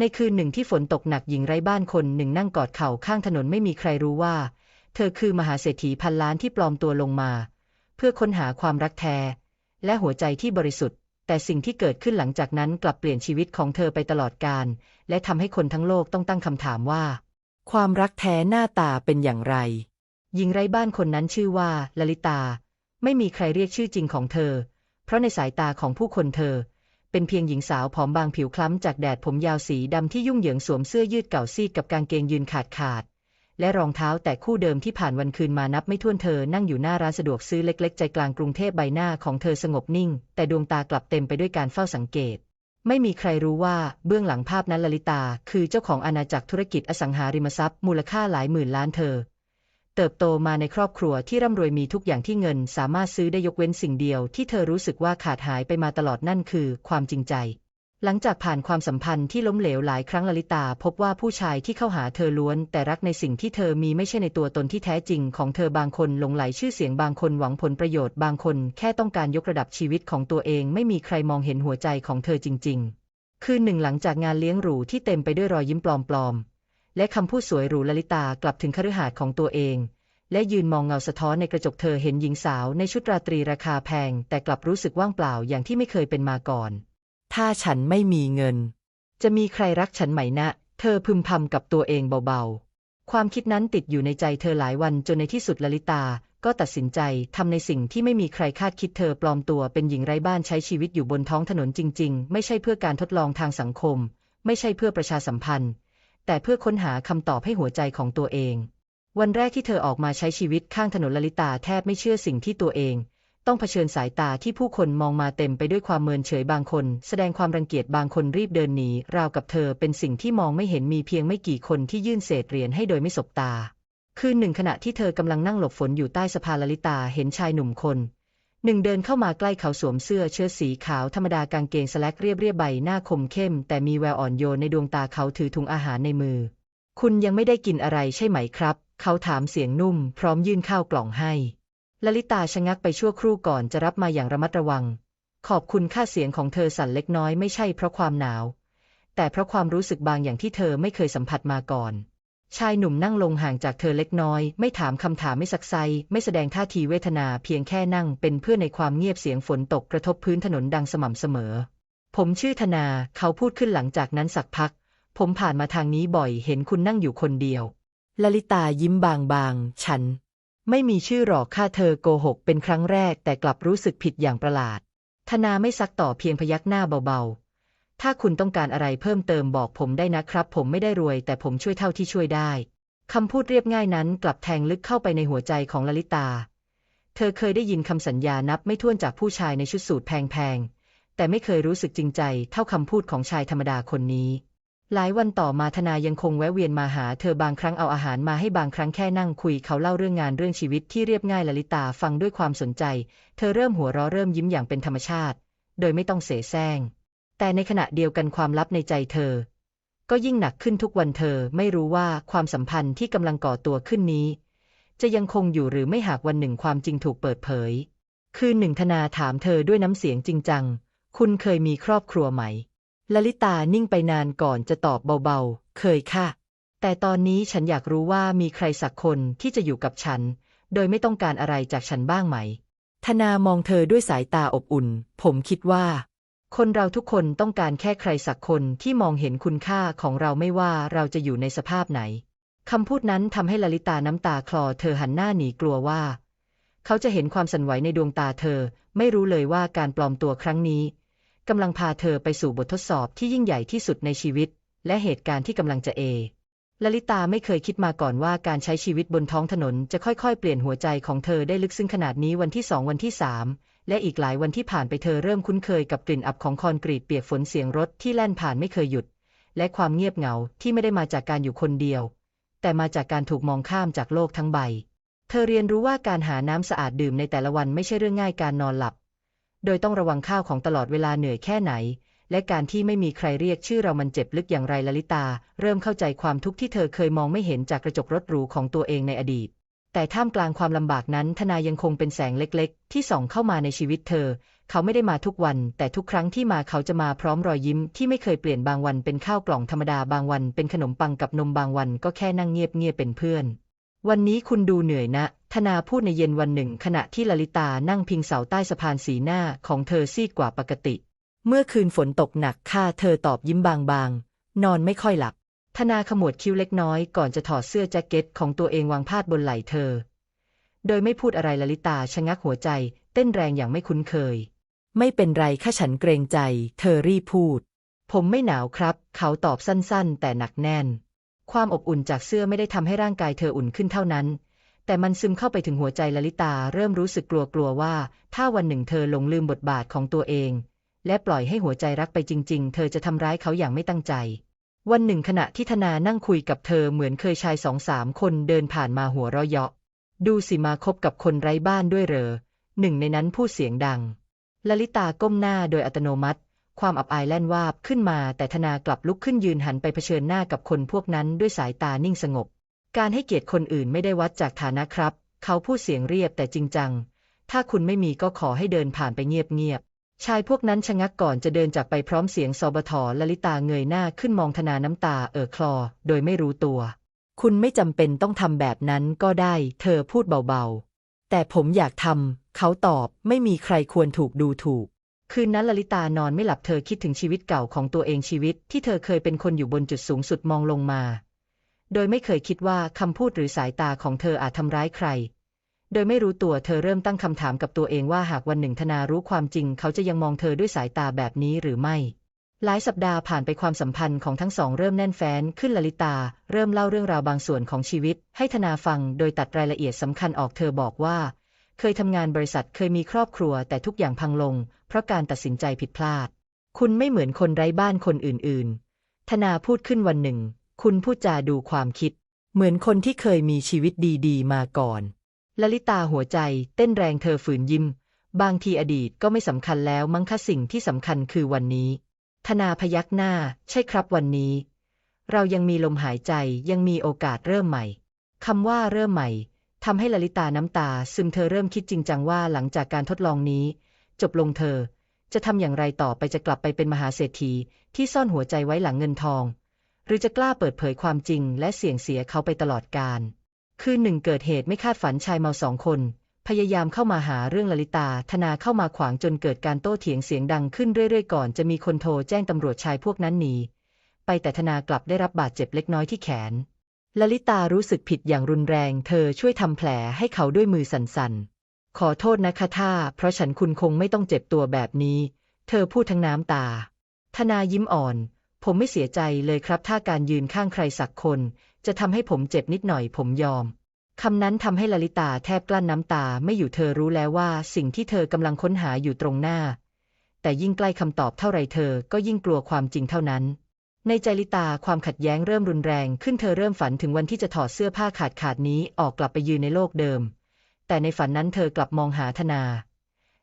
ในคืนหนึ่งที่ฝนตกหนักหญิงไร้บ้านคนหนึ่งนั่งกอดเข่าข้างถนนไม่มีใครรู้ว่า เธอคือมหาเศรษฐีพันล้านที่ปลอมตัวลงมา เพื่อค้นหาความรักแท้ และหัวใจที่บริสุทธิ์ แต่สิ่งที่เกิดขึ้นหลังจากนั้นกลับเปลี่ยนชีวิตของเธอไปตลอดกาลและทำให้คนทั้งโลกต้องตั้งคำถามว่า ความรักแท้หน้าตาเป็นอย่างไร หญิงไร้บ้านคนนั้นชื่อว่าลลิตา ไม่มีใครเรียกชื่อจริงของเธอ เพราะในสายตาของผู้คนเธอ เป็นเพียงหญิงสาวผอมบางผิวคล้ำจากแดดผมยาวสีดำที่ยุ่งเหยิงสวมเสื้อยืดเก่าซีดกับกางเกงยืนขาดขาด และรองเท้าแต่คู่เดิมที่ผ่านวันคืนมานับไม่ถ้วนเธอนั่งอยู่หน้าร้านสะดวกซื้อเล็ก ๆ ใจกลางกรุงเทพใบหน้าของเธอสงบนิ่ง แต่ดวงตากลับเต็มไปด้วยการเฝ้าสังเกต ไม่มีใครรู้ว่าเบื้องหลังภาพนั้นลลิตา คือเจ้าของอาณาจักรธุรกิจอสังหาริมทรัพย์มูลค่าหลายหมื่นล้านเธอ เติบโตมาในครอบครัวที่ร่ำรวยมีทุกอย่างที่เงินสามารถซื้อได้ยกเว้นสิ่งเดียวที่เธอรู้สึกว่าขาดหายไปมาตลอดนั่นคือความจริงใจ หลังจากผ่านความสัมพันธ์ที่ล้มเหลวหลายครั้งลลิตา พบว่าผู้ชายที่เข้าหาเธอล้วน แต่รักในสิ่งที่เธอมีไม่ใช่ในตัวตนที่แท้จริงของเธอบางคนหลงไหลชื่อเสียงบางคนหวังผลประโยชน์บางคนแค่ต้องการยกระดับชีวิตของตัวเองไม่มีใครมองเห็นหัวใจของเธอจริง ๆ คืนหนึ่งหลังจากงานเลี้ยงหรูที่เต็มไปด้วยรอยยิ้มปลอมๆ และคำพูดสวยหรูลลิตากลับถึงคฤหาสน์ของตัวเอง และยืนมองเงาสะท้อนในกระจกเธอเห็นหญิงสาวในชุดราตรีราคาแพง แต่กลับรู้สึกว่างเปล่าอย่างที่ไม่เคยเป็นมาก่อน ถ้าฉันไม่มีเงิน จะมีใครรักฉันไหมนะ เธอพึมพำกับตัวเองเบาๆ ความคิดนั้นติดอยู่ในใจเธอหลายวันจนในที่สุดลลิตาก็ตัดสินใจทำในสิ่งที่ไม่มีใครคาดคิดเธอปลอมตัวเป็นหญิงไร้บ้านใช้ชีวิตอยู่บนท้องถนนจริง ๆ ไม่ใช่เพื่อการทดลองทางสังคม ไม่ใช่เพื่อประชาสัมพันธ์ แต่เพื่อค้นหาคำตอบให้หัวใจของตัวเอง วันแรกที่เธอออกมาใช้ชีวิตข้างถนนลลิตาแทบไม่เชื่อสิ่งที่ตัวเอง ต้องเผชิญสายตาที่ผู้คนมองมาเต็มไปด้วยความเมินเฉยบางคน แสดงความรังเกียจบางคนรีบเดินหนีราวกับเธอเป็นสิ่งที่มองไม่เห็นมีเพียงไม่กี่คนที่ยื่นเศษเหรียญให้โดยไม่สบตา คืนหนึ่งขณะที่เธอกำลังนั่งหลบฝนอยู่ใต้สะพานลลิตาเห็นชายหนุ่มคน หนึ่งเดินเข้ามาใกล้เขาสวมเสื้อเชิ้ตสีขาวธรรมดากางเกงสแลกเรียบเรียบใบหน้าคมเข้ม แต่มีแววอ่อนโยนในดวงตาเขาถือถุงอาหารในมือ คุณยังไม่ได้กินอะไรใช่ไหมครับ เขาถามเสียงนุ่ม พร้อมยื่นข้าวกล่องให้ลลิตาชะงักไปชั่วครู่ก่อนจะรับมาอย่างระมัดระวัง ขอบคุณค่าเสียงของเธอสั่นเล็กน้อยไม่ใช่เพราะความหนาว แต่เพราะความรู้สึกบางอย่างที่เธอไม่เคยสัมผัสมาก่อน ชายหนุ่มนั่งลงห่างจากเธอเล็กน้อย ไม่ถามคำถามไม่สักไซ ไม่แสดงท่าทีเวทนาเพียงแค่นั่งเป็นเพื่อนในความเงียบเสียงฝนตกกระทบพื้นถนนดังสม่ำเสมอ ผมชื่อธนา เขาพูดขึ้นหลังจากนั้นสักพัก ผมผ่านมาทางนี้บ่อยเห็นคุณนั่งอยู่คนเดียวลลิตายิ้มบางๆ ฉัน ไม่มีชื่อหรอกข้าเธอโกหกเป็นครั้งแรกแต่กลับรู้สึกผิดอย่างประหลาดธนาไม่ซักต่อเพียงพยักหน้าเบาๆ ถ้าคุณต้องการอะไรเพิ่มเติมบอกผมได้นะครับ ผมไม่ได้รวย แต่ผมช่วยเท่าที่ช่วยได้คำพูดเรียบง่ายนั้นกลับแทงลึกเข้าไปในหัวใจของลลิตา เธอเคยได้ยินคำสัญญานับไม่ถ้วนจากผู้ชายในชุดสูทแพงๆ แต่ไม่เคยรู้สึกจริงใจเท่าคำพูดของชายธรรมดาคนนี้ หลายวันต่อมาธนายังคงแวะเวียนมาหา เธอบางครั้งเอาอาหารมาให้บางครั้งแค่นั่งคุยเขาเล่าเรื่องงานเรื่องชีวิตที่เรียบง่ายลลิตาฟังด้วยความสนใจ เธอเริ่มหัวเราะเริ่มยิ้มอย่างเป็นธรรมชาติ โดยไม่ต้องเสแสร้ง แต่ในขณะเดียวกันความลับในใจเธอ ก็ยิ่งหนักขึ้นทุกวันเธอไม่รู้ว่าความสัมพันธ์ที่กำลังก่อตัวขึ้นนี้ จะยังคงอยู่หรือไม่หากวันหนึ่งความจริงถูกเปิดเผย คืนหนึ่งธนาถามเธอด้วยน้ำเสียงจริงจัง คุณเคยมีครอบครัวไหมลลิตานิ่งไปนานก่อนจะตอบเบาๆ เคยค่ะ แต่ตอนนี้ฉันอยากรู้ว่ามีใครสักคนที่จะอยู่กับฉัน โดยไม่ต้องการอะไรจากฉันบ้างไหม ธนามองเธอด้วยสายตาอบอุ่น ผมคิดว่า คนเราทุกคนต้องการแค่ใครสักคนที่มองเห็นคุณค่าของเราไม่ว่าเราจะอยู่ในสภาพไหน คำพูดนั้นทำให้ลลิตาน้ำตาคลอเธอหันหน้าหนีกลัวว่า เขาจะเห็นความสั่นไหวในดวงตาเธอ ไม่รู้เลยว่าการปลอมตัวครั้งนี้กำลังพาเธอไปสู่บททดสอบที่ยิ่งใหญ่ที่สุดในชีวิต และเหตุการณ์ที่กำลังจะเอลลิตาไม่เคยคิดมาก่อนว่าการใช้ชีวิตบนท้องถนนจะค่อยๆ เปลี่ยนหัวใจของเธอได้ลึกซึ้งขนาดนี้วันที่สองวันที่สาม และอีกหลายวันที่ผ่านไปเธอเริ่มคุ้นเคยกับกลิ่นอับของคอนกรีตเปียกฝนเสียงรถที่แล่นผ่านไม่เคยหยุด และความเงียบเหงาที่ไม่ได้มาจากการอยู่คนเดียว แต่มาจากการถูกมองข้ามจากโลกทั้งใบ เธอเรียนรู้ว่าการหาน้ำสะอาดดื่มในแต่ละวันไม่ใช่เรื่องง่ายการนอนหลับ โดยต้องระวังข้าวของตลอดเวลาเหนื่อยแค่ไหน และการที่ไม่มีใครเรียกชื่อเรามันเจ็บลึกอย่างไรลลิตา เริ่มเข้าใจความทุกข์ที่เธอเคยมองไม่เห็นจากกระจกรถหรูของตัวเองในอดีต แต่ท่ามกลางความลำบากนั้นธนายังคงเป็นแสงเล็กๆ ที่ส่องเข้ามาในชีวิตเธอ เขาไม่ได้มาทุกวัน แต่ทุกครั้งที่มาเขาจะมาพร้อมรอยยิ้มที่ไม่เคยเปลี่ยนบางวันเป็นข้าวกล่องธรรมดาบางวัน เป็นขนมปังกับนมบางวัน ก็แค่นั่งเงียบๆเป็นเพื่อน วันนี้คุณดูเหนื่อยนะ ธนาพูดในเย็นวันหนึ่ง ขณะที่ลลิตานั่งพิงเสาใต้สะพานสีหน้าของเธอซีดกว่าปกติ เมื่อคืนฝนตกหนักค่ะเธอตอบยิ้มบางๆ นอนไม่ค่อยหลับ ธนาขมวดคิ้วเล็กน้อยก่อนจะถอดเสื้อแจ็คเก็ตของตัวเองวางพาดบนไหล่เธอ โดยไม่พูดอะไรลลิตาชะงักหัวใจ เต้นแรงอย่างไม่คุ้นเคย ไม่เป็นไรข้าฉันเกรงใจ เธอรีบพูด ผมไม่หนาวครับ เขาตอบสั้นๆ แต่หนักแน่น ความอบอุ่นจากเสื้อไม่ได้ทำให้ร่างกายเธออุ่นขึ้นเท่านั้น แต่มันซึมเข้าไปถึงหัวใจลลิตาเริ่มรู้สึกกลัวๆว่า ถ้าวันหนึ่งเธอหลงลืมบทบาทของตัวเอง และปล่อยให้หัวใจรักไปจริง ๆ เธอจะทำร้ายเขาอย่างไม่ตั้งใจ วันหนึ่งขณะที่ธนานั่งคุยกับเธอเหมือนเคยชายสองสามคนเดินผ่านมาหัวเราะเยาะ ดูสิมาคบกับคนไร้บ้านด้วยเหรอ หนึ่งในนั้นพูดเสียงดังลลิตาก้มหน้าโดยอัตโนมัติ ความอับอายแล่นวาบขึ้นมาแต่ธนากลับลุกขึ้นยืนหันไปเผชิญหน้ากับคนพวกนั้นด้วยสายตานิ่งสงบ การให้เกียรติคนอื่นไม่ได้วัดจากฐานะครับ เขาพูดเสียงเรียบแต่จริงจัง ถ้าคุณไม่มีก็ขอให้เดินผ่านไปเงียบๆ ชายพวกนั้นชะงักก่อนจะเดินจากไปพร้อมเสียงสบทลลิตาเงยหน้าขึ้นมองธนาน้ำตาเอ่อคลอ โดยไม่รู้ตัว คุณไม่จำเป็นต้องทำแบบนั้นก็ได้ เธอพูดเบาๆ แต่ผมอยากทำเขาตอบไม่มีใครควรถูกดูถูก คืนนั้นลลิตานอนไม่หลับเธอคิดถึงชีวิตเก่าของตัวเองชีวิต ที่เธอเคยเป็นคนอยู่บนจุดสูงสุดมองลงมา โดยไม่เคยคิดว่าคำพูดหรือสายตาของเธออาจทำร้ายใคร โดยไม่รู้ตัวเธอเริ่มตั้งคำถามกับตัวเองว่าหากวันหนึ่งธนารู้ความจริง เขาจะยังมองเธอด้วยสายตาแบบนี้หรือไม่ หลายสัปดาห์ผ่านไปความสัมพันธ์ของทั้งสองเริ่มแน่นแฟ้นขึ้นลลิตา เริ่มเล่าเรื่องราวบางส่วนของชีวิต ให้ธนาฟัง โดยตัดรายละเอียดสำคัญออกเธอบอกว่า เคยทำงานบริษัทเคยมีครอบครัวแต่ทุกอย่างพังลง เพราะการตัดสินใจผิดพลาด คุณไม่เหมือนคนไร้บ้านคนอื่นๆ ธนาพูดขึ้นวันหนึ่ง คุณพูดจาดูความคิด เหมือนคนที่เคยมีชีวิตดีๆ มาก่อน ลลิตาหัวใจ เต้นแรงเธอฝืนยิ้ม บางทีอดีตก็ไม่สำคัญแล้วมั้งคะสิ่งที่สำคัญคือวันนี้ ธนาพยักหน้า ใช่ครับวันนี้ เรายังมีลมหายใจยังมีโอกาสเริ่มใหม่คำว่าเริ่มใหม่ทำให้ลลิตาน้ำตา ซึมเธอเริ่มคิดจริงจังว่าหลังจากการทดลองนี้ จบลงเธอ จะทำอย่างไรต่อไปจะกลับไปเป็นมหาเศรษฐีที่ซ่อนหัวใจไว้หลังเงินทอง หรือจะกล้าเปิดเผยความจริงและเสี่ยงเสียเขาไปตลอดกาล คืนหนึ่งเกิดเหตุไม่คาดฝันชายเมาสองคน พยายามเข้ามาหาเรื่องลลิตา ธนาเข้ามาขวางจนเกิดการโต้เถียงเสียงดังขึ้นเรื่อยๆ ก่อนจะมีคนโทรแจ้งตำรวจชายพวกนั้นหนีไปแต่ธนากลับได้รับบาดเจ็บเล็กน้อยที่แขนลลิตารู้สึกผิดอย่างรุนแรง เธอช่วยทำแผลให้เขาด้วยมือสั่นๆ ขอโทษนะคะท่าเพราะฉันคุณคงไม่ต้องเจ็บตัวแบบนี้ เธอพูดทั้งน้ำตา ธนายิ้มอ่อน ผมไม่เสียใจเลยครับถ้าการยืนข้างใครสักคน จะทำให้ผมเจ็บนิดหน่อยผมยอมคำนั้นทำให้ลลิตาแทบกลั้นน้ำตาไม่อยู่เธอรู้แล้วว่าสิ่งที่เธอกำลังค้นหาอยู่ตรงหน้า แต่ยิ่งใกล้คำตอบเท่าไรเธอก็ยิ่งกลัวความจริงเท่านั้น ในใจลิตาความขัดแย้งเริ่มรุนแรงขึ้นเธอเริ่มฝันถึงวันที่จะถอดเสื้อผ้าขาดขาดนี้ออกกลับไปยืนในโลกเดิม แต่ในฝันนั้นเธอกลับมองหาธนา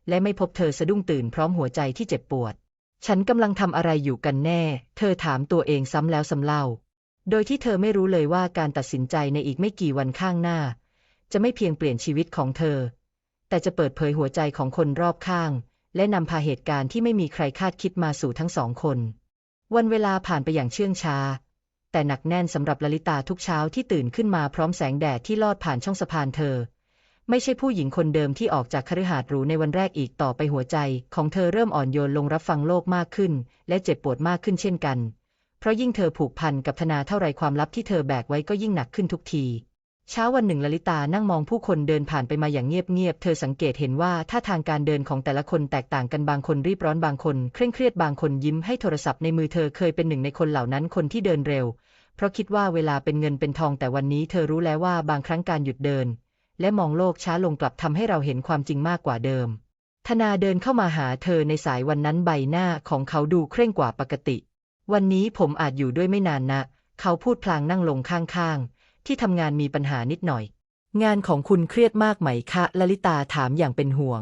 และไม่พบเธอสะดุ้งตื่นพร้อมหัวใจที่เจ็บปวด ฉันกำลังทำอะไรอยู่กันแน่ เธอถามตัวเองซ้ำแล้วซ้ำเล่า โดยที่เธอไม่รู้เลยว่าการตัดสินใจในอีกไม่กี่วันข้างหน้า จะไม่เพียงเปลี่ยนชีวิตของเธอ แต่จะเปิดเผยหัวใจของคนรอบข้าง และนำพาเหตุการณ์ที่ไม่มีใครคาดคิดมาสู่ทั้งสองคน วันเวลาผ่านไปอย่างเชื่องช้า แต่หนักแน่นสำหรับลลิตาทุกเช้าที่ตื่นขึ้นมาพร้อมแสงแดดที่ลอดผ่านช่องสะพานเธอ ไม่ใช่ผู้หญิงคนเดิมที่ออกจากคฤหาสน์หรูในวันแรกอีกต่อไปหัวใจ ของเธอเริ่มอ่อนโยนลงรับฟังโลกมากขึ้น และเจ็บปวดมากขึ้นเช่นกัน เพราะยิ่งเธอผูกพันกับธนาเท่าไรความลับที่เธอแบกไว้ก็ยิ่งหนักขึ้นทุกที เช้าวันหนึ่งลลิตานั่งมองผู้คนเดินผ่านไปมาอย่างเงียบๆ เธอสังเกตเห็นว่าท่าทางการเดินของแต่ละคนแตกต่างกันบางคนรีบร้อนบางคน เคร่งเครียดบางคนยิ้มให้โทรศัพท์ในมือเธอเคยเป็นหนึ่งในคนเหล่านั้นคนที่เดินเร็ว เพราะคิดว่าเวลาเป็นเงินเป็นทองแต่วันนี้เธอรู้แล้วว่าบางครั้งการหยุดเดิน และมองโลกช้าลงกลับทำให้เราเห็นความจริงมากกว่าเดิม ธนาเดินเข้ามาหาเธอในสายวันนั้นใบหน้าของเขาดูเคร่งกว่าปกติ วันนี้ผมอาจอยู่ด้วยไม่นานนะ เขาพูดพลางนั่งลงข้างๆ ที่ทำงานมีปัญหานิดหน่อย งานของคุณเครียดมากไหมคะลลิตาถามอย่างเป็นห่วง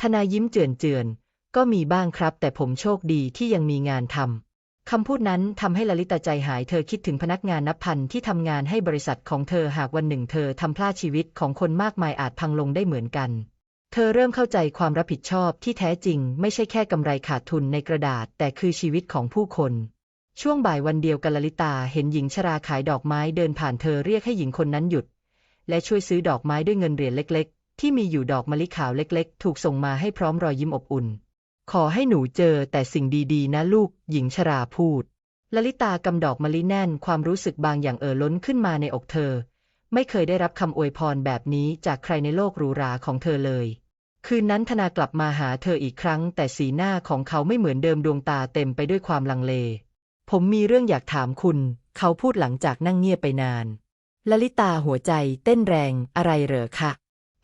ธนายิ้มเจือนๆก็มีบ้างครับ แต่ผมโชคดีที่ยังมีงานทำ คำพูดนั้นทำให้ลลิตาใจหายเธอคิดถึงพนักงานนับพันที่ทำงานให้บริษัทของเธอหากวันหนึ่งเธอทำพลาดชีวิตของคนมากมายอาจพังลงได้เหมือนกัน เธอเริ่มเข้าใจความรับผิดชอบที่แท้จริง ไม่ใช่แค่กำไรขาดทุนในกระดาษ แต่คือชีวิตของผู้คน ช่วงบ่ายวันเดียวกันลลิตาเห็นหญิงชราขายดอกไม้เดินผ่านเธอเรียกให้หญิงคนนั้นหยุด และช่วยซื้อดอกไม้ด้วยเงินเหรียญเล็ก ๆ ที่มีอยู่ดอกมะลิขาวเล็ก ๆ ถูกส่งมาให้พร้อมรอยยิ้มอบอุ่น ขอให้หนูเจอแต่สิ่งดีๆ นะลูก หญิงชราพูด ลลิตากำดอกมะลิแน่น ความรู้สึกบางอย่างเอ่อล้นขึ้นมาในอกเธอ ไม่เคยได้รับคำอวยพรแบบนี้จากใครในโลกหรูหราของเธอเลย คืนนั้นธนากลับมาหาเธออีกครั้ง แต่สีหน้าของเขาไม่เหมือนเดิมดวงตาเต็มไปด้วยความลังเล ผมมีเรื่องอยากถามคุณ เขาพูดหลังจากนั่งเงียบไปนานลลิตาหัวใจเต้นแรงอะไรเหรอคะ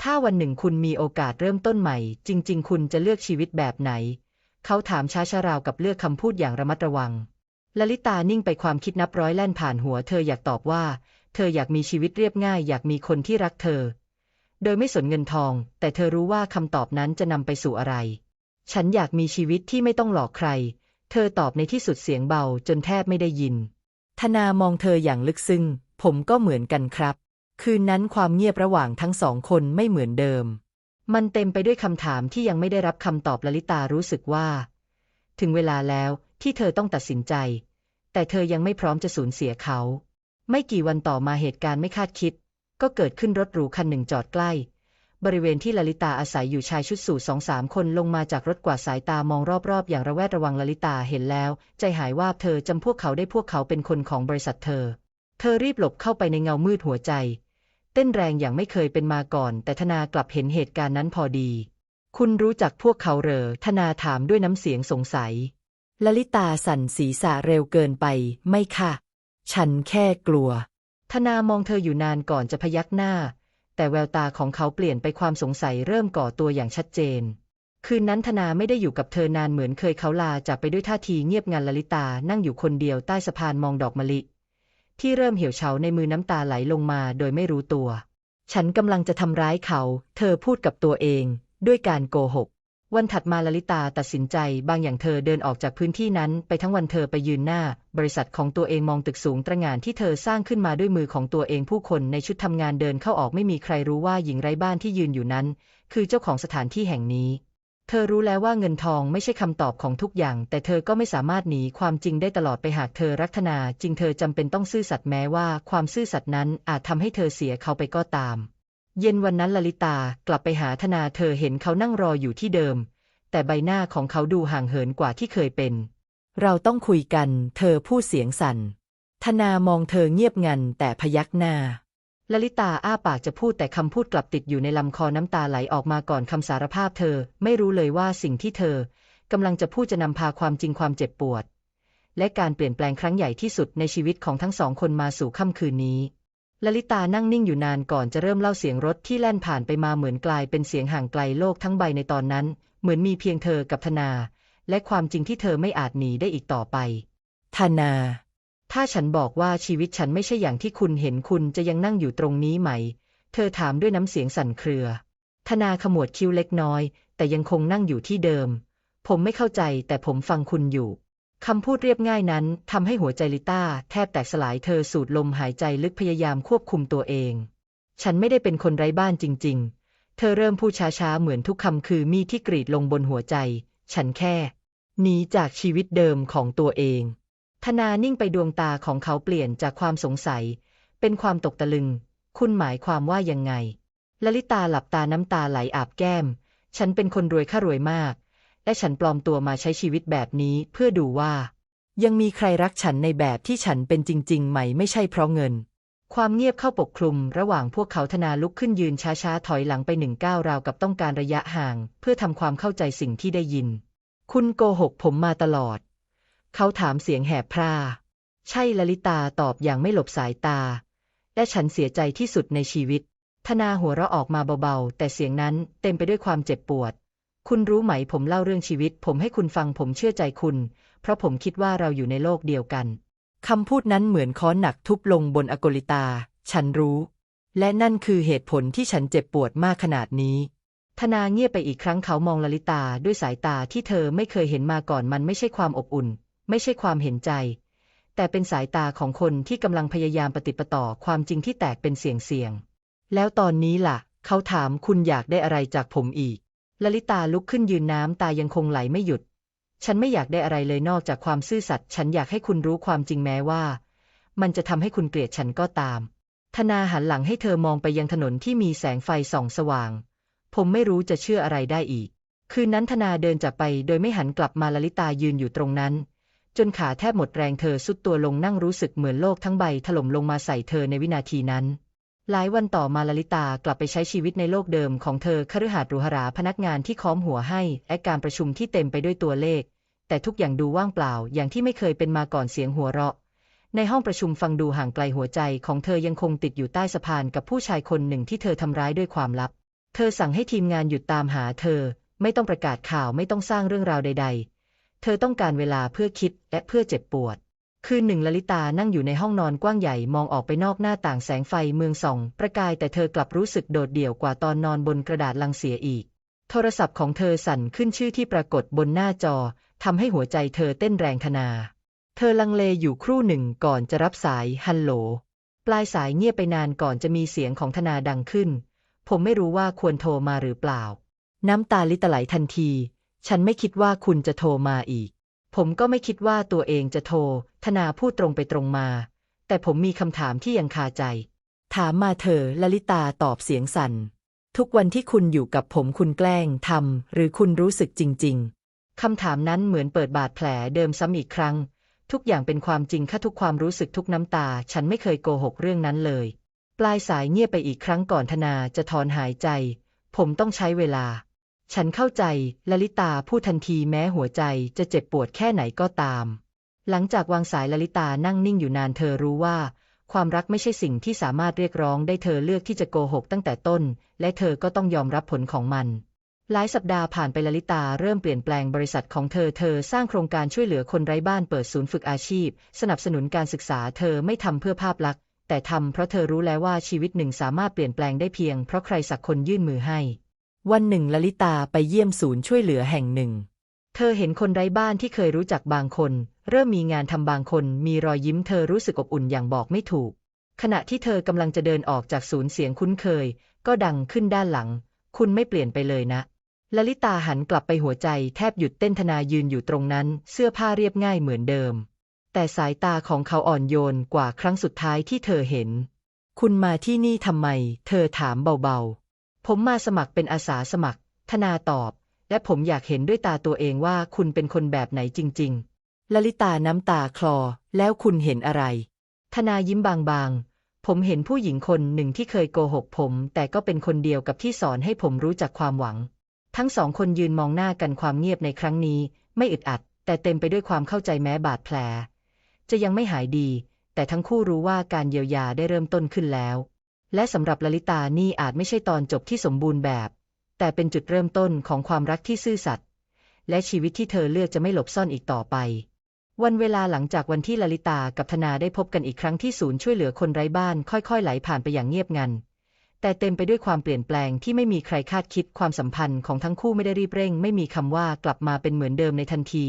ถ้าวันหนึ่งคุณมีโอกาสเริ่มต้นใหม่ จริง ๆ คุณจะเลือกชีวิตแบบไหน เขาถามช้าชาราวกับเลือกคำพูดอย่างระมัดระวังลลิตานิ่งไปความคิดนับร้อยแล่นผ่านหัวเธออยากตอบว่า เธออยากมีชีวิตเรียบง่าย อยากมีคนที่รักเธอ โดยไม่สนเงินทอง แต่เธอรู้ว่าคำตอบนั้นจะนำไปสู่อะไร ฉันอยากมีชีวิตที่ไม่ต้องหลอกใคร เธอตอบในที่สุดเสียงเบาจนแทบไม่ได้ยิน ธนามองเธออย่างลึกซึ้งผมก็เหมือนกันครับ คืนนั้นความเงียบระหว่างทั้งสองคนไม่เหมือนเดิม มันเต็มไปด้วยคำถามที่ยังไม่ได้รับคำตอบลลิตารู้สึกว่า ถึงเวลาแล้วที่เธอต้องตัดสินใจ แต่เธอยังไม่พร้อมจะสูญเสียเขา ไม่กี่วันต่อมาเหตุการณ์ไม่คาดคิด ก็เกิดขึ้นรถหรูคันหนึ่งจอดใกล้ บริเวณที่ลลิตาอาศัยอยู่ชายชุดสูทสองสามคนลงมาจากรถกว่าสายตามองรอบๆ อย่างระแวดระวังลลิตาเห็นแล้ว ใจหายว่าเธอจำพวกเขาได้พวกเขาเป็นคนของบริษัทเธอ เธอรีบหลบเข้าไปในเงามืดหัวใจ ต้นแรงอย่างไม่เคยเป็นมาก่อน แต่ธนากลับเห็นเหตุการณ์นั้นพอดี คุณรู้จักพวกเขาเหรอธนาถามด้วยน้ำเสียงสงสัยลลิตาสั่นศีรษะเร็วเกินไป ไม่ค่ะ ฉันแค่กลัว ธนามองเธออยู่นานก่อนจะพยักหน้า แต่แววตาของเขาเปลี่ยนไปความสงสัยเริ่มก่อตัวอย่างชัดเจน คืนนั้นธนาไม่ได้อยู่กับเธอนานเหมือนเคยเขาลาจากไปด้วยท่าทีเงียบงันลลิตานั่งอยู่คนเดียวใต้สะพานมองดอกมะลิ ที่เริ่มเหี่ยวเฉาในมือน้ำตาไหลลงมาโดยไม่รู้ตัว ฉันกำลังจะทำร้ายเขา เธอพูดกับตัวเอง ด้วยการโกหก วันถัดมาลลิตาตัดสินใจ บางอย่างเธอเดินออกจากพื้นที่นั้น ไปทั้งวันเธอไปยืนหน้า บริษัทของตัวเองมองตึกสูงตระหง่านที่เธอสร้างขึ้นมาด้วยมือของตัวเองผู้คนในชุดทำงานเดินเข้าออกไม่มีใครรู้ว่าหญิงไร้บ้านที่ยืนอยู่นั้น คือเจ้าของสถานที่แห่งนี้ เธอรู้แล้วว่าเงินทองไม่ใช่คำตอบของทุกอย่าง แต่เธอก็ไม่สามารถหนีความจริงได้ตลอดไปหากเธอรักธนาจริงเธอจำเป็นต้องซื่อสัตย์แม้ว่าความซื่อสัตย์นั้นอาจทำให้เธอเสียเขาไปก็ตาม เย็นวันนั้นลลิตากลับไปหาธนาเธอเห็นเขานั่งรออยู่ที่เดิม แต่ใบหน้าของเขาดูห่างเหินกว่าที่เคยเป็น เราต้องคุยกัน เธอพูดเสียงสั่นธนามองเธอเงียบงันแต่พยักหน้า ลลิตาอ้าปากจะพูดแต่คำพูดกลับติดอยู่ในลำคอน้ำตาไหลออกมาก่อนคำสารภาพเธอ ไม่รู้เลยว่าสิ่งที่เธอกำลังจะพูดจะนำพาความจริงความเจ็บปวด และการเปลี่ยนแปลงครั้งใหญ่ที่สุดในชีวิตของทั้งสองคนมาสู่ค่ำคืนนี้ลลิตานั่งนิ่งอยู่นานก่อนจะเริ่มเล่าเสียงรถที่แล่นผ่านไปมาเหมือนกลายเป็นเสียงห่างไกลโลกทั้งใบในตอนนั้น เหมือนมีเพียงเธอกับธนา และความจริงที่เธอไม่อาจหนีได้อีกต่อไปธนา ถ้าฉันบอกว่าชีวิตฉันไม่ใช่อย่างที่คุณเห็นคุณจะยังนั่งอยู่ตรงนี้ไหม เธอถามด้วยน้ำเสียงสั่นเครือ ธนาขมวดคิ้วเล็กน้อย แต่ยังคงนั่งอยู่ที่เดิม ผมไม่เข้าใจแต่ผมฟังคุณอยู่ คำพูดเรียบง่ายนั้นทำให้หัวใจลิต้าแทบแตกสลายเธอสูดลมหายใจลึกพยายามควบคุมตัวเอง ฉันไม่ได้เป็นคนไร้บ้านจริง ๆ เธอเริ่มพูดช้าๆเหมือนทุกคำคือมีที่กรีดลงบนหัวใจ ฉันแค่หนีจากชีวิตเดิมของตัวเอง ธนานิ่งไปดวงตาของเขาเปลี่ยนจากความสงสัย เป็นความตกตะลึง คุณหมายความว่ายังไงลลิตาหลับตาน้ำตาไหลอาบแก้ม ฉันเป็นคนรวยข้ารวยมาก และฉันปลอมตัวมาใช้ชีวิตแบบนี้เพื่อดูว่า ยังมีใครรักฉันในแบบที่ฉันเป็นจริง ๆ ไหมไม่ใช่เพราะเงิน ความเงียบเข้าปกคลุม ระหว่างพวกเขาธนาลุกขึ้นยืนช้าๆถอยหลังไปหนึ่งก้าวราวกับต้องการระยะห่าง เพื่อทำความเข้าใจสิ่งที่ได้ยิน คุณโกหกผมมาตลอด เขาถามเสียงแหบพร่า ใช่ลลิตาตอบอย่างไม่หลบสายตา และฉันเสียใจที่สุดในชีวิต ธนาหัวเราะออกมาเบาๆ แต่เสียงนั้นเต็มไปด้วยความเจ็บปวด คุณรู้ไหมผมเล่าเรื่องชีวิต ผมให้คุณฟังผมเชื่อใจคุณ เพราะผมคิดว่าเราอยู่ในโลกเดียวกัน คำพูดนั้นเหมือนค้อนหนักทุบลงบนอโกลิตา ฉันรู้ และนั่นคือเหตุผลที่ฉันเจ็บปวดมากขนาดนี้ธนาเงียบไปอีกครั้งเขามองลลิตาด้วยสายตาที่เธอไม่เคยเห็นมาก่อนมันไม่ใช่ความอบอุ่น ไม่ใช่ความเห็นใจ แต่เป็นสายตาของคนที่กำลังพยายามปฏิปต่อความจริงที่แตกเป็นเสียงเสียงๆแล้วตอนนี้ล่ะ เขาถามคุณอยากได้อะไรจากผมอีกลลิตาลุกขึ้นยืนน้ำตายังคงไหลไม่หยุด ฉันไม่อยากได้อะไรเลยนอกจากความซื่อสัตย์ ฉันอยากให้คุณรู้ความจริงแม้ว่า มันจะทำให้คุณเกลียดฉันก็ตาม ธนาหันหลังให้เธอมองไปยังถนนที่มีแสงไฟส่องสว่าง ผมไม่รู้จะเชื่ออะไรได้อีก คืนนั้นธนาเดินจากไปโดยไม่หันกลับมาลลิตายืนอยู่ตรงนั้น จนขาแทบหมดแรงเธอสุดตัวลงนั่งรู้สึกเหมือนโลกทั้งใบถล่มลงมาใส่เธอในวินาทีนั้น หลายวันต่อมาลลิตากลับไปใช้ชีวิตในโลกเดิมของเธอคฤหาสน์หรูหราพนักงานที่ค้อมหัวให้และการประชุมที่เต็มไปด้วยตัวเลข แต่ทุกอย่างดูว่างเปล่าอย่างที่ไม่เคยเป็นมาก่อนเสียงหัวเราะ ในห้องประชุมฟังดูห่างไกลหัวใจของเธอยังคงติดอยู่ใต้สะพานกับผู้ชายคนหนึ่งที่เธอทำร้ายด้วยความลับ เธอสั่งให้ทีมงานหยุดตามหาเธอ ไม่ต้องประกาศข่าวไม่ต้องสร้างเรื่องราวใด ๆ เธอต้องการเวลาเพื่อคิดและเพื่อเจ็บปวด คืนหนึ่งลลิตานั่งอยู่ในห้องนอนกว้างใหญ่มองออกไปนอกหน้าต่างแสงไฟเมืองส่อง ประกายแต่เธอกลับรู้สึกโดดเดี่ยวกว่าตอนนอนบนกระดาษลังเสียอีก โทรศัพท์ของเธอสั่นขึ้นชื่อที่ปรากฏบนหน้าจอทำให้หัวใจเธอเต้นแรงทนา เธอลังเลอยู่ครู่หนึ่งก่อนจะรับสายฮัลโหลปลายสายเงียบไปนานก่อนจะมีเสียงของธนาดังขึ้น ผมไม่รู้ว่าควรโทรมาหรือเปล่า น้ำตาลิตไหลทันที ฉันไม่คิดว่าคุณจะโทรมาอีก ผมก็ไม่คิดว่าตัวเองจะโทร ธนาพูดตรงไปตรงมา แต่ผมมีคำถามที่ยังคาใจ ถามมาเธอลลิตาตอบเสียงสั่น ทุกวันที่คุณอยู่กับผมคุณแกล้งทำหรือคุณรู้สึกจริง ๆ คำถามนั้นเหมือนเปิดบาดแผลเดิมซ้ำอีกครั้ง ทุกอย่างเป็นความจริงค่าทุกความรู้สึกทุกน้ำตา ฉันไม่เคยโกหกเรื่องนั้นเลย ปลายสายเงียบไปอีกครั้งก่อนธนาจะถอนหายใจ ผมต้องใช้เวลา ฉันเข้าใจลลิตาพูดทันทีแม้หัวใจจะเจ็บปวดแค่ไหนก็ตาม หลังจากวางสายลลิตานั่งนิ่งอยู่นานเธอรู้ว่า ความรักไม่ใช่สิ่งที่สามารถเรียกร้องได้เธอเลือกที่จะโกหกตั้งแต่ต้น และเธอก็ต้องยอมรับผลของมัน หลายสัปดาห์ผ่านไปลลิตาเริ่มเปลี่ยนแปลงบริษัทของเธอเธอสร้างโครงการช่วยเหลือคนไร้บ้านเปิดศูนย์ฝึกอาชีพ สนับสนุนการศึกษาเธอไม่ทำเพื่อภาพลักษณ์แต่ทำเพราะเธอรู้แล้วว่าชีวิตหนึ่งสามารถเปลี่ยนแปลงได้เพียงเพราะใครสักคนยื่นมือให้ วันหนึ่งลลิตาไปเยี่ยมศูนย์ช่วยเหลือแห่งหนึ่ง เธอเห็นคนไร้บ้านที่เคยรู้จักบางคน เริ่มมีงานทำบางคนมีรอยยิ้มเธอรู้สึกอบอุ่นอย่างบอกไม่ถูก ขณะที่เธอกำลังจะเดินออกจากศูนย์เสียงคุ้นเคย ก็ดังขึ้นด้านหลัง คุณไม่เปลี่ยนไปเลยนะลลิตาหันกลับไปหัวใจแทบหยุดเต้นธนายืนอยู่ตรงนั้น เสื้อผ้าเรียบง่ายเหมือนเดิม แต่สายตาของเขาอ่อนโยนกว่าครั้งสุดท้ายที่เธอเห็น คุณมาที่นี่ทำไม เธอถามเบาๆ ผมมาสมัครเป็นอาสาสมัคร ธนาตอบ และผมอยากเห็นด้วยตาตัวเองว่าคุณเป็นคนแบบไหนจริง ๆ ลลิตาน้ำตาคลอ แล้วคุณเห็นอะไร ธนายิ้มบางๆ ผมเห็นผู้หญิงคนหนึ่งที่เคยโกหกผม แต่ก็เป็นคนเดียวกับที่สอนให้ผมรู้จักความหวัง ทั้งสองคนยืนมองหน้ากันความเงียบในครั้งนี้ ไม่อึดอัด แต่เต็มไปด้วยความเข้าใจแม้บาดแผล จะยังไม่หายดี แต่ทั้งคู่รู้ว่าการเยียวยาได้เริ่มต้นขึ้นแล้ว และสำหรับลลิตานี่อาจไม่ใช่ตอนจบที่สมบูรณ์แบบ แต่เป็นจุดเริ่มต้นของความรักที่ซื่อสัตย์และชีวิตที่เธอเลือกจะไม่หลบซ่อนอีกต่อไป วันเวลาหลังจากวันที่ลลิตากับธนาได้พบกันอีกครั้งที่ศูนย์ช่วยเหลือคนไร้บ้านค่อยๆ ไหลผ่านไปอย่างเงียบงัน แต่เต็มไปด้วยความเปลี่ยนแปลงที่ไม่มีใครคาดคิดความสัมพันธ์ของทั้งคู่ไม่ได้รีบเร่ง ไม่มีคำว่ากลับมาเป็นเหมือนเดิมในทันที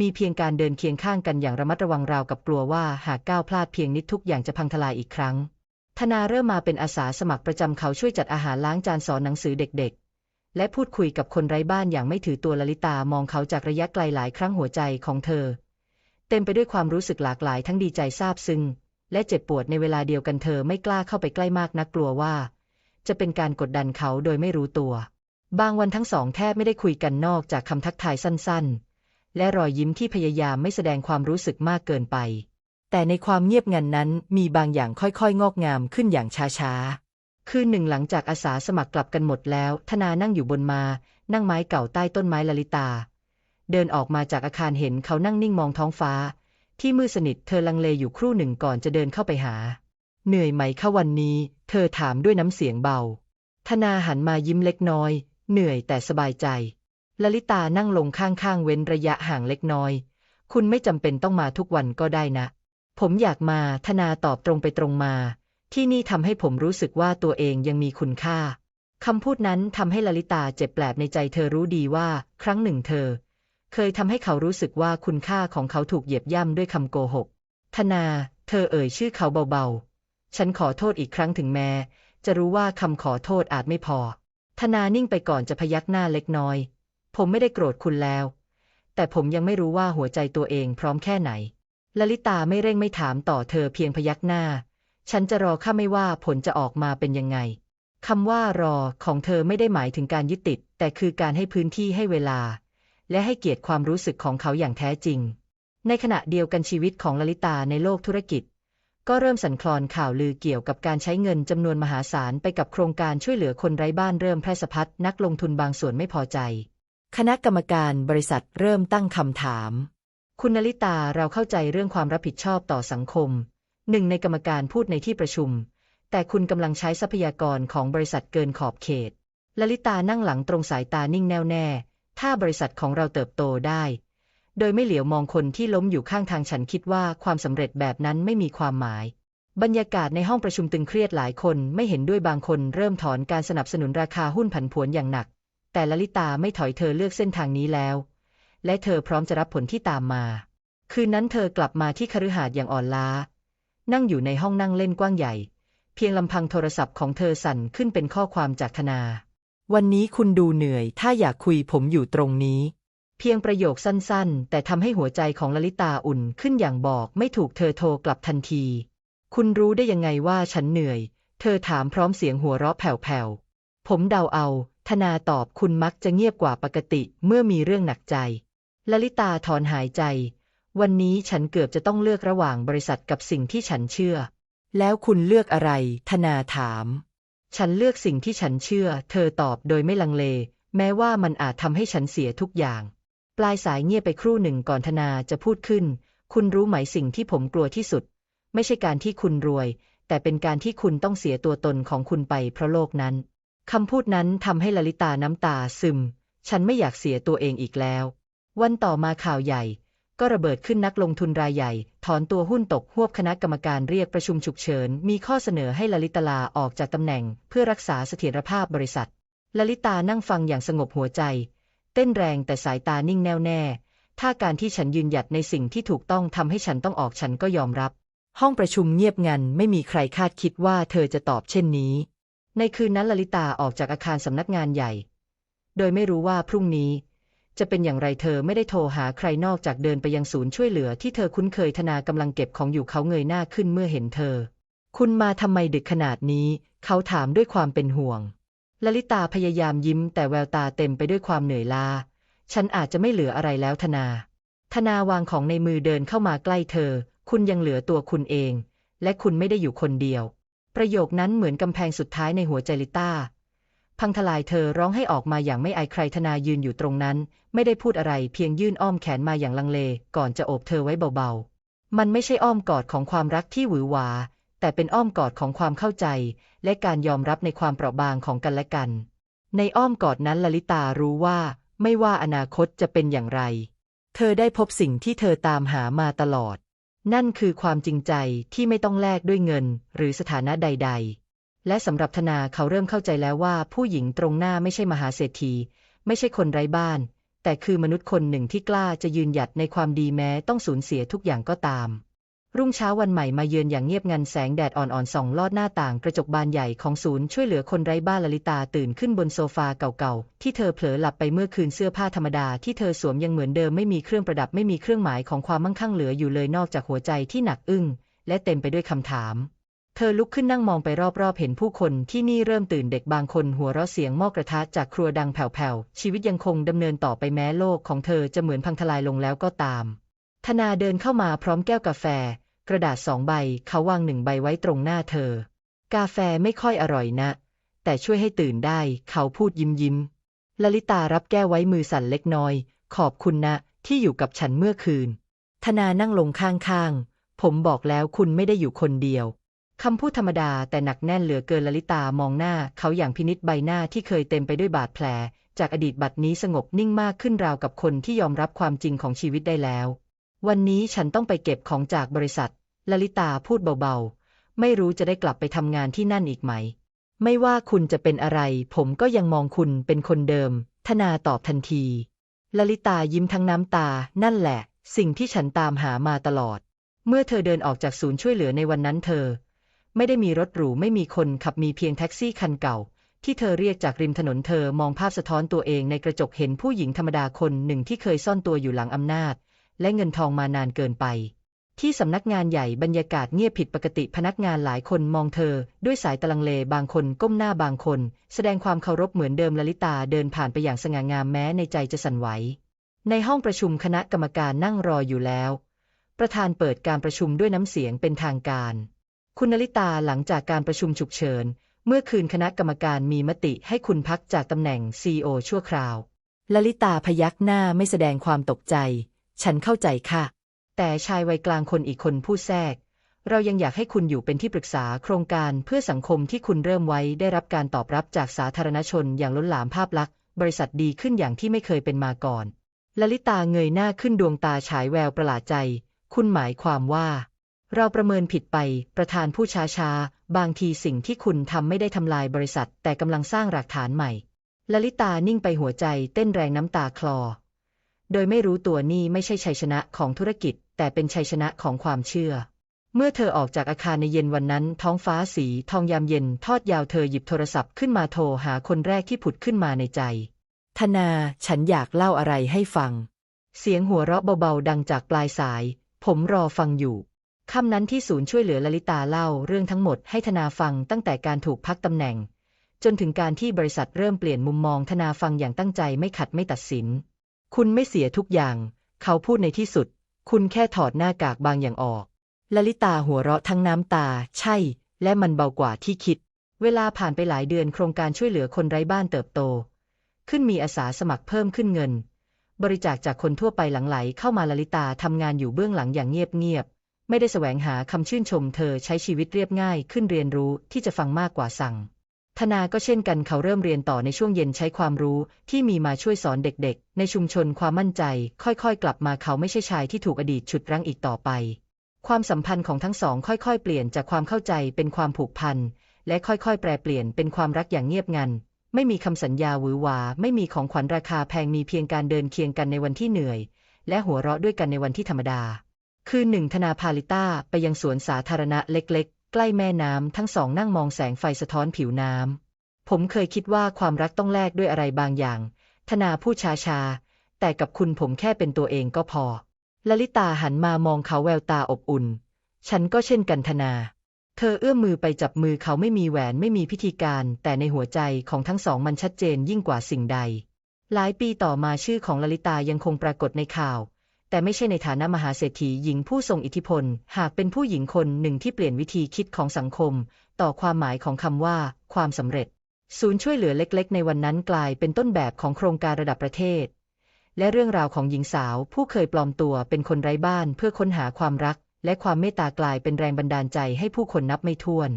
มีเพียงการเดินเคียงข้างกันอย่างระมัดระวังราวกับกลัวว่าหากก้าวพลาดเพียงนิดทุกอย่างจะพังทลายอีกครั้ง ธนาเริ่มมาเป็นอาสาสมัครประจำเขาช่วยจัดอาหารล้างจานสอนหนังสือเด็กๆ และพูดคุยกับคนไร้บ้านอย่างไม่ถือตัวลลิตามองเขาจากระยะไกลหลายครั้งหัวใจของเธอ เต็มไปด้วยความรู้สึกหลากหลายทั้งดีใจซาบซึ้งและเจ็บปวดในเวลาเดียวกันเธอไม่กล้าเข้าไปใกล้มากนักกลัวว่า จะเป็นการกดดันเขาโดยไม่รู้ตัว บางวันทั้งสองแทบไม่ได้คุยกันนอกจากคำทักทายสั้นๆ และรอยยิ้มที่พยายามไม่แสดงความรู้สึกมากเกินไป แต่ในความเงียบงันนั้นมีบางอย่างค่อยๆ งอกงามขึ้นอย่างช้าๆ คืนหนึ่งหลังจากอาสาสมัครกลับกันหมดแล้ว ธนานั่งอยู่บนมา นั่งไม้เก่าใต้ต้นไม้ลลิตา เดินออกมาจากอาคารเห็นเขานั่งนิ่งมองท้องฟ้า ที่มืดสนิทเธอลังเลอยู่ครู่หนึ่งก่อนจะเดินเข้าไปหา เหนื่อยไหมคะวันนี้ เธอถามด้วยน้ำเสียงเบา ธนาหันมายิ้มเล็กน้อย เหนื่อยแต่สบายใจลลิตานั่งลงข้างๆเว้นระยะห่างเล็กน้อย คุณไม่จำเป็นต้องมาทุกวันก็ได้นะ ผมอยากมาธนาตอบตรงไปตรงมา ที่นี่ทำให้ผมรู้สึกว่าตัวเองยังมีคุณค่าคำพูดนั้นทำให้ลลิตาเจ็บแปลบในใจเธอรู้ดีว่า ครั้งหนึ่งเธอ เคยทำให้เขารู้สึกว่าคุณค่าของเขาถูกเหยียบย่ำด้วยคำโกหก ธนา เธอเอ่ยชื่อเขาเบาๆ ฉันขอโทษอีกครั้งถึงแม้ จะรู้ว่าคำขอโทษอาจไม่พอ ธนานิ่งไปก่อนจะพยักหน้าเล็กน้อย ผมไม่ได้โกรธคุณแล้ว แต่ผมยังไม่รู้ว่าหัวใจตัวเองพร้อมแค่ไหน ลลิตาไม่เร่งไม่ถามต่อเธอเพียงพยักหน้า ฉันจะรอข้าไม่ว่าผลจะออกมาเป็นยังไงคำว่ารอของเธอไม่ได้หมายถึงการยึดติด แต่คือการให้พื้นที่ให้เวลา และให้เกียรติความรู้สึกของเขาอย่างแท้จริง ในขณะเดียวกันชีวิตของลลิตาในโลกธุรกิจ ก็เริ่มสั่นคลอนข่าวลือเกี่ยวกับการใช้เงินจำนวนมหาศาลไปกับโครงการช่วยเหลือคนไร้บ้านเริ่มแพร่สะพัดนักลงทุนบางส่วนไม่พอใจ คณะกรรมการบริษัทเริ่มตั้งคำถาม คุณนลิตาเราเข้าใจเรื่องความรับผิดชอบต่อสังคม หนึ่งในกรรมการพูดในที่ประชุม แต่คุณกำลังใช้ทรัพยากรของบริษัทเกินขอบเขต ลลิตานั่งหลังตรงสายตานิ่งแน่วแน่ ถ้าบริษัทของเราเติบโตได้ โดยไม่เหลียวมองคนที่ล้มอยู่ข้างทางฉันคิดว่าความสำเร็จแบบนั้นไม่มีความหมาย บรรยากาศในห้องประชุมตึงเครียดหลายคนไม่เห็นด้วยบางคนเริ่มถอนการสนับสนุนราคาหุ้นผันผวนอย่างหนัก แต่ลลิตาไม่ถอยเธอเลือกเส้นทางนี้แล้ว และเธอพร้อมจะรับผลที่ตามมา คืนนั้นเธอกลับมาที่คฤหาสน์อย่างอ่อนล้า นั่งอยู่ในห้องนั่งเล่นกว้างใหญ่ เพียงลำพังโทรศัพท์ของเธอสั่นขึ้นเป็นข้อความจากธนา วันนี้คุณดูเหนื่อย ถ้าอยากคุยผมอยู่ตรงนี้ เพียงประโยคสั้นๆ แต่ทำให้หัวใจของลลิตาอุ่นขึ้นอย่างบอกไม่ถูกเธอโทรกลับทันที คุณรู้ได้ยังไงว่าฉันเหนื่อย เธอถามพร้อมเสียงหัวเราะแผ่วๆผมเดาเอา ธนาตอบคุณมักจะเงียบกว่าปกติเมื่อมีเรื่องหนักใจ ลลิตาถอนหายใจ วันนี้ฉันเกือบจะต้องเลือกระหว่างบริษัทกับสิ่งที่ฉันเชื่อ แล้วคุณเลือกอะไร ธนาถาม ฉันเลือกสิ่งที่ฉันเชื่อ เธอตอบโดยไม่ลังเล แม้ว่ามันอาจทำให้ฉันเสียทุกอย่าง ปลายสายเงียบไปครู่หนึ่งก่อนธนาจะพูดขึ้น คุณรู้ไหมสิ่งที่ผมกลัวที่สุด ไม่ใช่การที่คุณรวย แต่เป็นการที่คุณต้องเสียตัวตนของคุณไปเพราะโลกนั้นคำพูดนั้นทำให้ลลิตาน้ำตาซึม ฉันไม่อยากเสียตัวเองอีกแล้ว วันต่อมาข่าวใหญ่ ก็ระเบิดขึ้นนักลงทุนรายใหญ่ ถอนตัวหุ้นตกหวบคณะกรรมการเรียกประชุมฉุกเฉิน มีข้อเสนอให้ลลิตลาออกจากตำแหน่ง เพื่อรักษาเสถียรภาพบริษัทลลิตานั่งฟังอย่างสงบหัวใจ เต้นแรงแต่สายตานิ่งแน่วแน่ ถ้าการที่ฉันยืนหยัดในสิ่งที่ถูกต้องทำให้ฉันต้องออกฉันก็ยอมรับ ห้องประชุมเงียบงันไม่มีใครคาดคิดว่าเธอจะตอบเช่นนี้ ในคืนนั้นลลิตาออกจากอาคารสำนักงานใหญ่ โดยไม่รู้ว่าพรุ่งนี้ จะเป็นอย่างไรเธอไม่ได้โทรหาใครนอกจากเดินไปยังศูนย์ช่วยเหลือที่เธอคุ้นเคยธนากำลังเก็บของอยู่เขาเงยหน้าขึ้นเมื่อเห็นเธอ คุณมาทำไมดึกขนาดนี้ เขาถามด้วยความเป็นห่วงลลิตาพยายามยิ้ม แต่แววตาเต็มไปด้วยความเหนื่อยล้า ฉันอาจจะไม่เหลืออะไรแล้วธนา ธนาวางของในมือเดินเข้ามาใกล้เธอ คุณยังเหลือตัวคุณเอง และคุณไม่ได้อยู่คนเดียว ประโยคนั้นเหมือนกำแพงสุดท้ายในหัวใจลิต้า พังทลายเธอร้องให้ออกมาอย่างไม่อายใครธนายืนอยู่ตรงนั้น ไม่ได้พูดอะไรเพียงยื่นอ้อมแขนมาอย่างลังเล ก่อนจะโอบเธอไว้เบาๆ มันไม่ใช่อ้อมกอดของความรักที่หวือหวา แต่เป็นอ้อมกอดของความเข้าใจ และการยอมรับในความเปราะบางของกันและกัน ในอ้อมกอดนั้นลลิตารู้ว่า ไม่ว่าอนาคตจะเป็นอย่างไร เธอได้พบสิ่งที่เธอตามหามาตลอด นั่นคือความจริงใจที่ไม่ต้องแลกด้วยเงิน หรือสถานะใด ๆ และสำหรับธนาเขาเริ่มเข้าใจแล้วว่าผู้หญิงตรงหน้าไม่ใช่มหาเศรษฐี ไม่ใช่คนไร้บ้าน แต่คือมนุษย์คนหนึ่งที่กล้าจะยืนหยัดในความดีแม้ต้องสูญเสียทุกอย่างก็ตาม รุ่งเช้าวันใหม่มาเยือนอย่างเงียบงันแสงแดดอ่อนๆส่องลอดหน้าต่างกระจกบานใหญ่ของศูนย์ช่วยเหลือคนไร้บ้านลลิตาตื่นขึ้นบนโซฟาเก่าๆที่เธอเผลอหลับไปเมื่อคืนเสื้อผ้าธรรมดาที่เธอสวมยังเหมือนเดิมไม่มีเครื่องประดับไม่มีเครื่องหมายของความมั่งคั่งเหลืออยู่เลยนอกจากหัวใจที่หนักอึ้งและเต็มไปด้วยคำถาม เธอลุกขึ้นนั่งมองไปรอบๆ เห็นผู้คนที่นี่เริ่มตื่นเด็กบางคนหัวเราะเสียงหม้อกระทะจากครัวดังแผ่วๆ ชีวิตยังคงดำเนินต่อไปแม้โลกของเธอจะเหมือนพังทลายลงแล้วก็ตาม ธนาเดินเข้ามาพร้อมแก้วกาแฟ กระดาษสองใบเขาวางหนึ่งใบไว้ตรงหน้าเธอ กาแฟไม่ค่อยอร่อยนะ แต่ช่วยให้ตื่นได้ เขาพูดยิ้มยิ้มลลิตารับแก้วไว้มือสั่นเล็กน้อย ขอบคุณนะ ที่อยู่กับฉันเมื่อคืน ธนานั่งลงข้างๆ ผมบอกแล้วคุณไม่ได้อยู่คนเดียว คำพูดธรรมดาแต่หนักแน่นเหลือเกินลลิตามองหน้าเขาอย่างพินิษใบหน้าที่เคยเต็มไปด้วยบาดแผล จากอดีตบัดนี้สงบนิ่งมากขึ้นราวกับคนที่ยอมรับความจริงของชีวิตได้แล้ว วันนี้ฉันต้องไปเก็บของจากบริษัทลลิตาพูดเบาๆ ไม่รู้จะได้กลับไปทำงานที่นั่นอีกไหม ไม่ว่าคุณจะเป็นอะไร ผมก็ยังมองคุณเป็นคนเดิม ธนาตอบทันทีลลิตายิ้มทั้งน้ำตา นั่นแหละ สิ่งที่ฉันตามหามาตลอด เมื่อเธอเดินออกจากศูนย์ช่วยเหลือในวันนั้นเธอ ไม่ได้มีรถหรูไม่มีคนขับมีเพียงแท็กซี่คันเก่า ที่เธอเรียกจากริมถนนเธอมองภาพสะท้อนตัวเองในกระจกเห็นผู้หญิงธรรมดาคนหนึ่งที่เคยซ่อนตัวอยู่หลังอำนาจ และเงินทองมานานเกินไป ที่สำนักงานใหญ่บรรยากาศเงียบผิดปกติพนักงานหลายคนมองเธอ ด้วยสายตะลังเลบางคนก้มหน้าบางคน แสดงความเคารพเหมือนเดิมลลิตาเดินผ่านไปอย่างสง่างามแม้ในใจจะสั่นไหวในห้องประชุมคณะกรรมการนั่งรออยู่แล้ว ประธานเปิดการประชุมด้วยน้ำเสียงเป็นทางการ คุณนลิตาหลังจากการประชุมฉุกเฉิน เมื่อคืนคณะกรรมการมีมติให้คุณพักจากตำแหน่ง CEO ชั่วคราว ลลิตาพยักหน้าไม่แสดงความตกใจ ฉันเข้าใจค่ะ แต่ชายวัยกลางคนอีกคนพูดแทรก เรายังอยากให้คุณอยู่เป็นที่ปรึกษาโครงการเพื่อสังคมที่คุณเริ่มไว้ได้รับการตอบรับจากสาธารณชนอย่างล้นหลามภาพลักษณ์บริษัทดีขึ้นอย่างที่ไม่เคยเป็นมาก่อน ลลิตาเงยหน้าขึ้นดวงตาฉายแววประหลาดใจ คุณหมายความว่า เราประเมินผิดไป ประธานผู้ช้าช้าๆบางทีสิ่งที่คุณทำไม่ได้ทำลายบริษัท แต่กำลังสร้างหลักฐานใหม่ ลลิตานิ่งไปหัวใจเต้นแรงน้ำตาคลอ โดยไม่รู้ตัวนี่ไม่ใช่ชัยชนะของธุรกิจ แต่เป็นชัยชนะของความเชื่อ เมื่อเธอออกจากอาคารในเย็นวันนั้น ท้องฟ้าสีทองยามเย็น ทอดยาวเธอหยิบโทรศัพท์ขึ้นมาโทรหาคนแรกที่ผุดขึ้นมาในใจ ธนา ฉันอยากเล่าอะไรให้ฟัง เสียงหัวเราะเบาๆดังจากปลายสาย ผมรอฟังอยู่ ค่ำนั้นที่ศูนย์ช่วยเหลือลลิตาเล่าเรื่องทั้งหมดให้ธนาฟังตั้งแต่การถูกพักตำแหน่ง จนถึงการที่บริษัทเริ่มเปลี่ยนมุมมองธนาฟังอย่างตั้งใจไม่ขัดไม่ตัดสิน คุณไม่เสียทุกอย่าง เขาพูดในที่สุด คุณแค่ถอดหน้ากากบางอย่างออกลลิตาหัวเราะทั้งน้ำตา ใช่ และมันเบากว่าที่คิด เวลาผ่านไปหลายเดือนโครงการช่วยเหลือคนไร้บ้านเติบโต ขึ้นมีอาสาสมัครเพิ่มขึ้นเงิน บริจาคจากคนทั่วไปหลังไหลเข้ามาลลิตาทำงานอยู่เบื้องหลังอย่างเงียบๆ ไม่ได้แสวงหาคำชื่นชมเธอใช้ชีวิตเรียบง่ายขึ้นเรียนรู้ที่จะฟังมากกว่าสั่ง ธนาก็เช่นกันเขาเริ่มเรียนต่อในช่วงเย็นใช้ความรู้ที่มีมาช่วยสอนเด็กๆ ในชุมชนความมั่นใจ ค่อยๆ กลับมาเขาไม่ใช่ชายที่ถูกอดีตฉุดรั้งอีกต่อไป ความสัมพันธ์ของทั้งสองค่อยๆ เปลี่ยนจากความเข้าใจเป็นความผูกพันและค่อยๆ แปรเปลี่ยนเป็นความรักอย่างเงียบงันไม่มีคำสัญญาหวือหวา ไม่มีของขวัญราคาแพงมีเพียงการเดินเคียงกันในวันที่เหนื่อย และหัวเราะด้วยกันในวันที่ธรรมดา คืนหนึ่งธนาพาลิต้าไปยังสวนสาธารณะเล็กๆ ใกล้แม่น้ำทั้งสองนั่งมองแสงไฟสะท้อนผิวน้ำ ผมเคยคิดว่าความรักต้องแลกด้วยอะไรบางอย่าง ธนาพูดช้าๆ แต่กับคุณผมแค่เป็นตัวเองก็พอลลิตาหันมามองเขาแววตาอบอุ่น ฉันก็เช่นกันธนา เธอเอื้อมมือไปจับมือเขาไม่มีแหวนไม่มีพิธีการ แต่ในหัวใจของทั้งสองมันชัดเจนยิ่งกว่าสิ่งใด หลายปีต่อมาชื่อของลลิตายังคงปรากฏในข่าว แต่ไม่ใช่ในฐานะมหาเศรษฐีหญิงผู้ทรงอิทธิพล หากเป็นผู้หญิงคนหนึ่งที่เปลี่ยนวิธีคิดของสังคม ต่อความหมายของคำว่า ความสำเร็จ ศูนย์ช่วยเหลือเล็กๆ ในวันนั้นกลายเป็นต้นแบบของโครงการระดับประเทศ และเรื่องราวของหญิงสาวผู้เคยปลอมตัวเป็นคนไร้บ้านเพื่อค้นหาความรัก และความเมตตากลายเป็นแรงบันดาลใจให้ผู้คนนับไม่ถ้วน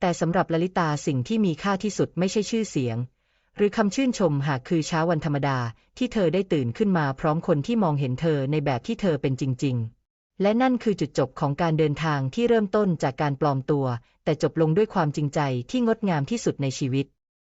แต่สำหรับลลิตาสิ่งที่มีค่าที่สุดไม่ใช่ชื่อเสียง หรือคำชื่นชมหากคือเช้าวันธรรมดาที่เธอได้ตื่นขึ้นมาพร้อมคนที่มองเห็นเธอในแบบที่เธอเป็นจริง ๆ และนั่นคือจุดจบของการเดินทางที่เริ่มต้นจากการปลอมตัว แต่จบลงด้วยความจริงใจที่งดงามที่สุดในชีวิต